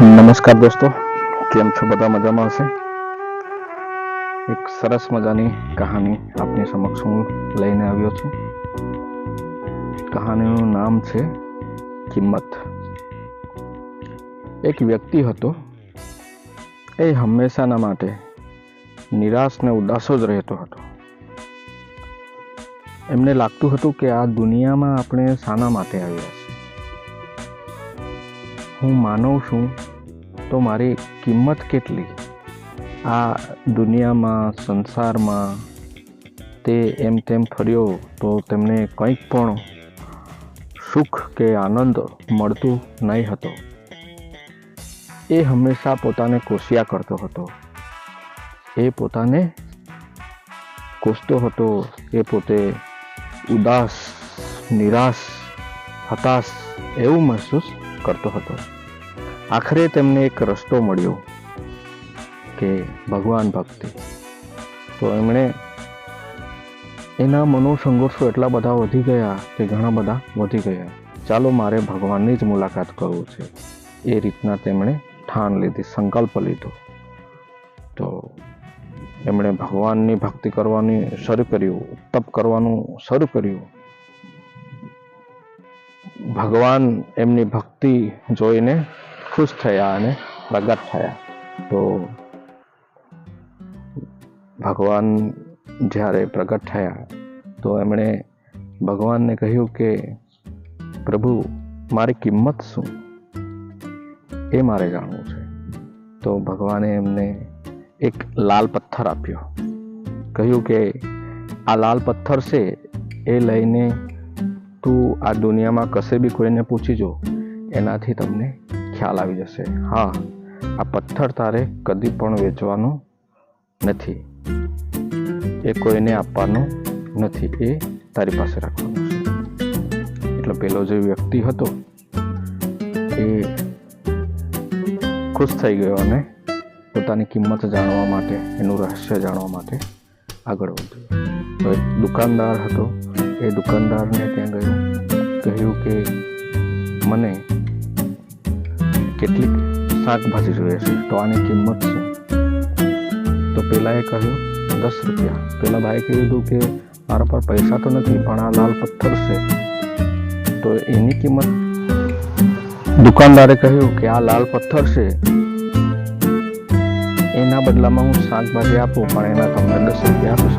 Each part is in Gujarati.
નમસ્કાર દોસ્તો, કેમ છો બધા મજામાં હશે? એક સરસ મજાની કહાની આપની સમક્ષ હું લઈને આવ્યો છું. કહાનીનું નામ છે કિંમત. એક વ્યક્તિ હતો, એ હંમેશાના માટે નિરાશ ને ઉદાસો જ રહેતો હતો. એમને લાગતું હતું કે આ દુનિયામાં આપણે શાના માટે આવ્યા છીએ. હું માનવ છું, તો મારી કિંમત કેટલી? આ દુનિયામાં, સંસારમાં તે એમ તેમ ફર્યો તો તેમને કંઈક પણ સુખ કે આનંદ મળતું નહીં હતો. એ હંમેશા પોતાને કોશિયા કરતો હતો. એ પોતાને કોસતો હતો. એ પોતે ઉદાસ, નિરાશ, હતાશ એવું મહેસૂસ કરતો હતો. આખરે તેમને એક રસ્તો મળ્યો કે ભગવાન ભક્તિ. તો એમણે એના મનોસંઘર્ષો એટલા બધા વધી ગયા કે ઘણા બધા વધી ગયા. ચાલો મારે ભગવાનની જ મુલાકાત કરવું છે. એ રીતના તેમણે ઠાન લીધી, સંકલ્પ લીધો. તો એમણે ભગવાનની ભક્તિ કરવાની શરૂ કર્યું તપ કરવાનું શરૂ કર્યું. ભગવાન એમની ભક્તિ જોઈને ખુશ થયા અને પ્રગટ થયા તો ભગવાન જ્યારે પ્રગટ થયા તો એમણે ભગવાનને કહ્યું કે પ્રભુ મારી કિંમત શું એ મારે જાણવું છે તો ભગવાને એમને એક લાલ પથ્થર આપ્યો કહ્યું કે આ લાલ પથ્થર છે એ લઈને તું આ દુનિયામાં કશે બી કોઈને પૂછી જો, એનાથી તમને ખ્યાલ આવી જશે. હા, આ પથ્થર તારે કદી પણ વેચવાનો નથી. એ કોઈને આપવાનો નથી, એ તારી પાસે રાખવાનો છે. એટલે પેલો જે વ્યક્તિ હતો, એ ખુશ થઈ ગયો અને પોતાની કિંમત જાણવા માટે, એનું રહસ્ય જાણવા માટે આગળ વધ્યો. તો એક દુકાનદાર હતો. એ દુકાનદારને ત્યાં ગયો. કહ્યું કે, મને કેટલીક શાકભાજી જોઈએ છે, તો આની કિંમત શું? તો પેલાએ કહ્યું, દસ રૂપિયા. પેલા ભાઈએ દીધું કે મારા પર પૈસા તો નથી, પણ આ લાલ પથ્થર છે. તો એની કિંમત? દુકાનદારે કહ્યું કે આ લાલ પથ્થર છે. એના બદલામાં હું શાકભાજી આપું, પણ એના તમને દસ રૂપિયા આપીશ.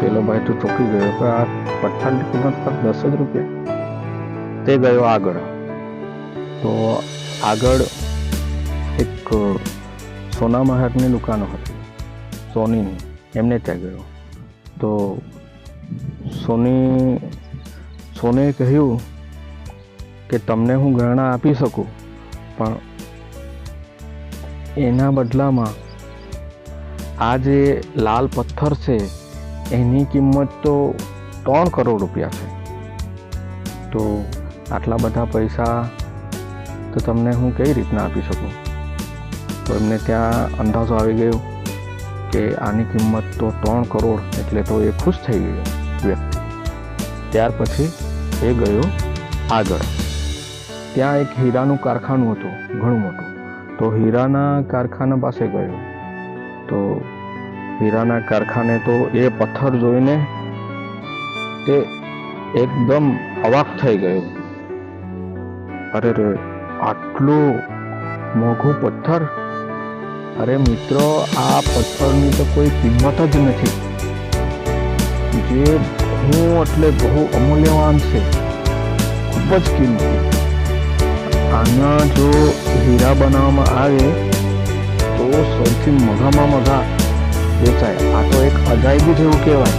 પેલો ભાઈ તો ચોકી ગયો કે આ પથ્થરની કિંમત પર દસ જ રૂપિયા. તે ગયો આગળ. તો આગળ એક સોના મહારની દુકાનો હતી, સોનીની, એમને ત્યાં ગયો. તો સોની, સોને કહ્યું કે તમને હું ગહણા આપી શકું, પણ એના બદલામાં આ જે લાલ પથ્થર છે, એની કિંમત તો ત્રણ કરોડ રૂપિયા છે. તો આટલા બધા પૈસા તો તમને હું કઈ રીતના આપી શકું? તો એમને ત્યાં અંદાજો આવી ગયો કે આની કિંમત તો ત્રણ કરોડ એટલે તો એ ખુશ થઈ ગયો વ્યક્તિ. ત્યાર પછી એ ગયો આગળ. ત્યાં એક હીરાનું કારખાનું હતું, ઘણું મોટું. તો હીરાના કારખાના પાસે ગયો. તો હીરાના કારખાને તો એ પથ્થર જોઈને તે એકદમ અવાક થઈ ગયો. અરે રે આટલું મોંઘું પથ્થર? અરે મિત્રો, આ પથ્થરની તો કોઈ કિંમત જ નથી. જે બહુ એટલે બહુ અમૂલ્યવાન છે. ખૂબ જ કિંમતી. આના જો હીરા બનાવવામાં આવે, તો સૌથી મઘામાં મઘા વેચાય. આ તો એક અજાયબી જેવું કહેવાય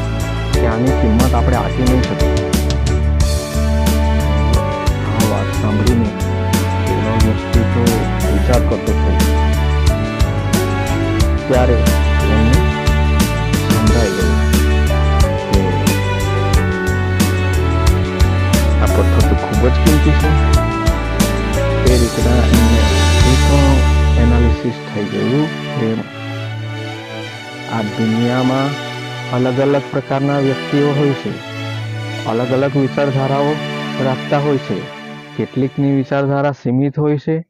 કે આની કિંમત આપણે આપી નહીં શકીએ. આ દુનિયામાં અલગ અલગ પ્રકારના વ્યક્તિઓ હોય છે. અલગ અલગ વિચારધારાઓ રાખતા હોય છે. કેટલીકની વિચારધારા સીમિત હોય છે,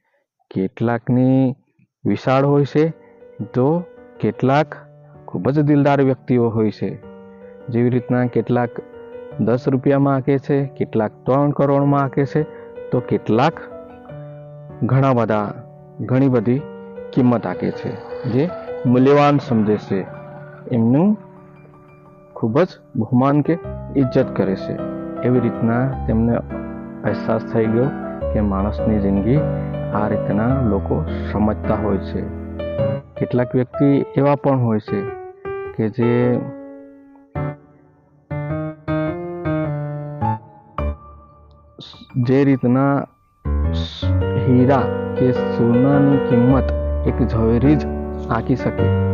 કેટલાકની વિશાળ હોય છે, તો કેટલાક ખૂબ જ દિલદાર વ્યક્તિઓ હોય છે. જેવી રીતના કેટલાક દસ રૂપિયામાં આંકે છે, કેટલાક ત્રણ કરોડમાં આંકે છે, તો કેટલાક ઘણા બધા, ઘણી બધી કિંમત આંકે છે, જે મૂલ્યવાન સમજે છે. એમનું ખૂબ જ બહુમાન કે ઇજ્જત કરે છે. એવી રીતના તેમને અહેસાસ થઈ ગયો કે માણસની જિંદગી આ રીતના લોકો સમજતા હોય છે. કેટલાક વ્યક્તિ એવા પણ હોય છે કે જે જે રીતના હીરા કે સોનાની કિંમત એક ઝવેરી જ આંકી શકે.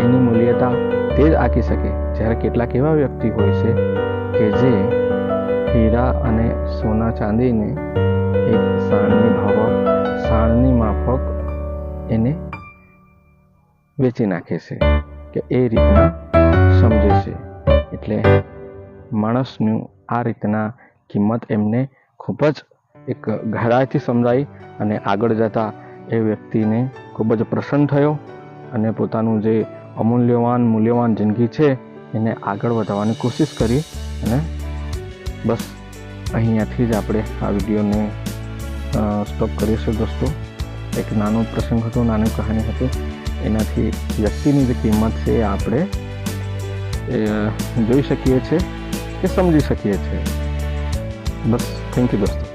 એની મૂલ્યતા તે જ આંકી શકે. જ્યારે કેટલાક એવા વ્યક્તિ હોય છે કે જે હીરા અને સોના ચાંદીને એક સાણની ભાવક સાણની માફક એને વેચી નાખે છે કે એ રીતના સમજે છે. એટલે માણસનું આ રીતના કિંમત એમને ખૂબ જ એક ગહેરાઈથી સમજાઈ અને આગળ જતાં એ વ્યક્તિને ખૂબ જ પ્રસન્ન થયો અને પોતાનું જે અમૂલ્યવાન મૂલ્યવાન જિંદગી છે, એને આગળ વધારવાની કોશિશ કરી અને બસ અહીંયાથી જ આપણે આ વિડીયોને સ્ટોપ કરીશું દોસ્તો. એક નાનો પ્રસંગ હતો, નાની કહાની હતી. એનાથી વ્યક્તિની જે કિંમત છે એ આપણે જોઈ શકીએ છીએ કે સમજી શકીએ છીએ. બસ થેન્ક યુ દોસ્તો.